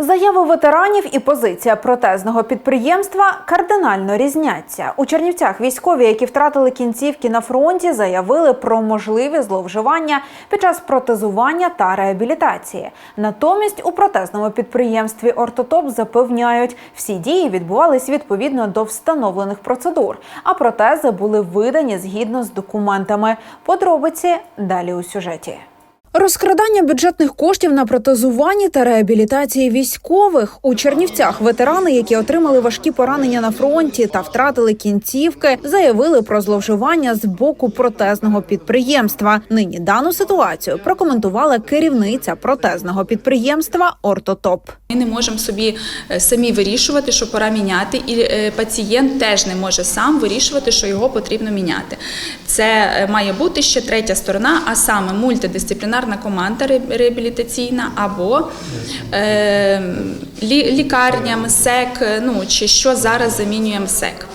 Заяви ветеранів і позиція протезного підприємства кардинально різняться. У Чернівцях військові, які втратили кінцівки на фронті, заявили про можливі зловживання під час протезування та реабілітації. Натомість у протезному підприємстві Ортотоп запевняють, всі дії відбувались відповідно до встановлених процедур, а протези були видані згідно з документами. Подробиці далі у сюжеті. Розкрадання бюджетних коштів на протезування та реабілітації військових у Чернівцях ветерани, які отримали важкі поранення на фронті та втратили кінцівки, заявили про зловживання з боку протезного підприємства. Нині дану ситуацію прокоментувала керівниця протезного підприємства Ортотоп. Ми не можемо собі е, самі вирішувати, що пора міняти, і е, пацієнт теж не може сам вирішувати, що його потрібно міняти. Це е, має бути ще третя сторона, а саме мультидисциплінарна команда реабілітаційна або е, лі- лікарня, МСЕК, ну чи що зараз замінює МСЕК.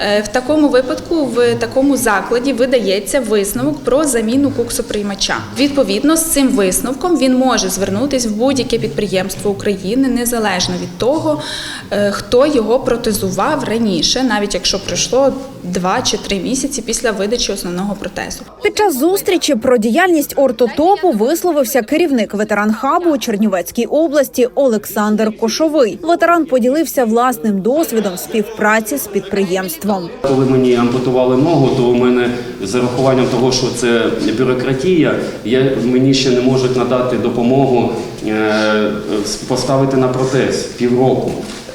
Е, В такому випадку в такому закладі видається висновок про заміну куксоприймача. Відповідно, з цим висновком він може звернутися в будь-яке підприємство України незалежно від того, е, хто його протезував раніше, навіть якщо пройшло 2 чи 3 місяці після видачі основного протезу. Під час зустрічі про діяльність ортотопу висловився керівник ветеранхабу у Чернівецькій області Олександр Кошовий. Ветеран поділився власним досвідом співпраці з підприємством. Коли мені ампутували ногу, то у мене з урахуванням того, що це бюрократія, я, мені ще не можуть надати допомогу е, поставити на протез півроку.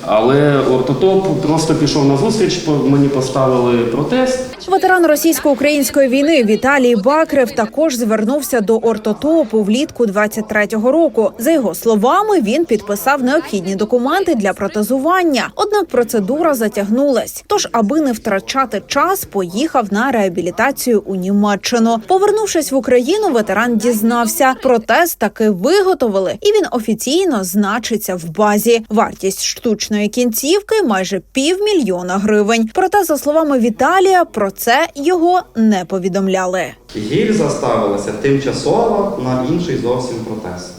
Але ортотоп просто пішов на зустріч, мені поставили протез. Ветеран російсько-української війни Віталій Бакрев також звернувся до ортотопу влітку 23-го року. За його словами, він підписав необхідні документи для протезування. Однак процедура затягнулась. Тож, аби не втрачати час, поїхав на реабілітацію у Німеччину. Повернувшись в Україну, ветеран дізнався, протез таки виготовили, і він офіційно значиться в базі. Вартість штучної кінцівки майже півмільйона гривень. Проте, за словами Віталія, про це його не повідомляли. Гільза ставилася тимчасово на інший зовсім протез.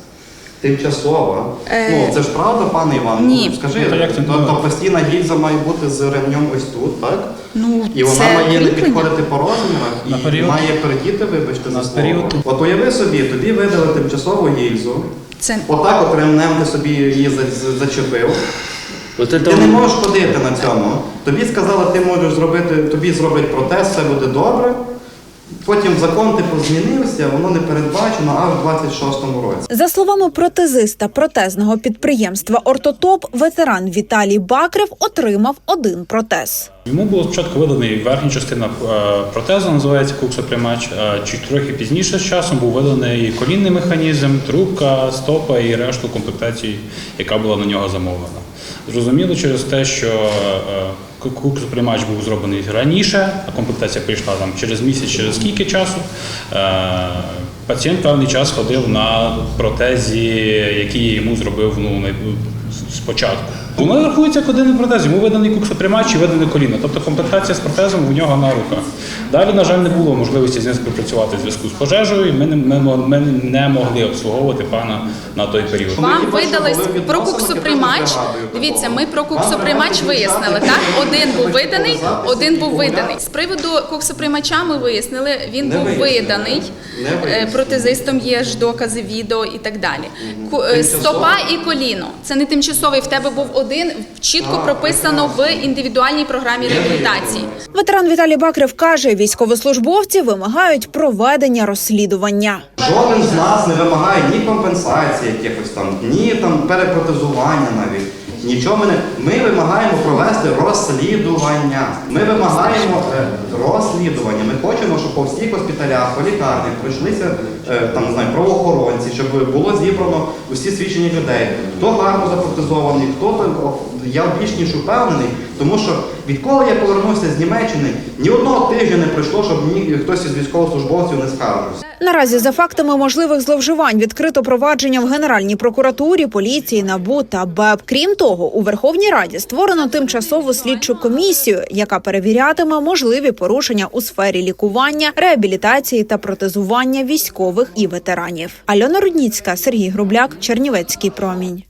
Тимчасово. Е, Ну, це ж правда, пане Іван? ні. Ну, Скажи, Ну, то як це то, то постійна гільза має бути з ремнем ось тут, так? Ну, І вона це має не кріплення. підходити по розмірах і На період. має передіти, вибачте, На слово. період. От уяви собі, тобі видали тимчасову гільзу, Це отак от ремнем ти собі її за- за- зачепив. Оце Ти не можеш ходити на цьому. Тобі сказали, ти можеш зробити, тобі зроблять протез, все буде добре. Потім закон типу змінився, воно не передбачено аж в 26-му році. За словами протезиста протезного підприємства Ортотоп, ветеран Віталій Бакрев отримав один протез. Йому було спочатку виданий верхня частина е, протезу, називається куксоприймач. а Чуть трохи пізніше з часом був виданий колінний механізм, трубка, стопа і решту комплектації, яка була на нього замовлена. Зрозуміло через те, що кукс-приймач був зроблений раніше, а комплектація прийшла там через місяць, через скільки часу. е, Пацієнт певний час ходив на протезі, який йому зробив ну, спочатку. Воно рахується як один протез. Йому виданий куксоприймач і видане коліно. Тобто комплектація з протезом у нього на руках. Далі, на жаль, не було можливості з ним співпрацювати в зв'язку з пожежею. і Ми не, ми, ми не могли обслуговувати пана на той період. Вам видали були про відносини, куксоприймач. я теж не згадую Дивіться, ми про куксоприймач вияснили. Так, один був виданий, один був виданий. З приводу куксоприймача ми вияснили, він був виданий. Е. Протезистом є ж докази відео і так далі. Е? Стопа і коліно. Це не тимчасовий. В тебе був один чітко прописано в індивідуальній програмі реабілітації. Ветеран Віталій Бакрев каже, військовослужбовці вимагають проведення розслідування. Жоден з нас не вимагає ні компенсації якихось там, ні там перепротезування навіть. Нічого ми не. Ми вимагаємо провести розслідування. Ми вимагаємо е, розслідування. Ми хочемо, щоб по всіх госпіталях, по лікарнях пройшлися е, там, не знаю, правоохоронці, щоб було зібрано усі свідчення людей. Хто гарно запротезований, хто там. Я більш ніж упевнений, тому що відколи я повернувся з Німеччини, ні одного тижня не пройшло, щоб ні хтось із військовослужбовців не скаржився. Наразі за фактами можливих зловживань відкрито провадження в Генеральній прокуратурі, поліції, НАБУ та БЕП. Крім того, у Верховній Раді створено тимчасову слідчу комісію, яка перевірятиме можливі порушення у сфері лікування, реабілітації та протезування військових і ветеранів. Альона Рудніцька, Сергій Грубляк, Чернівецький промінь.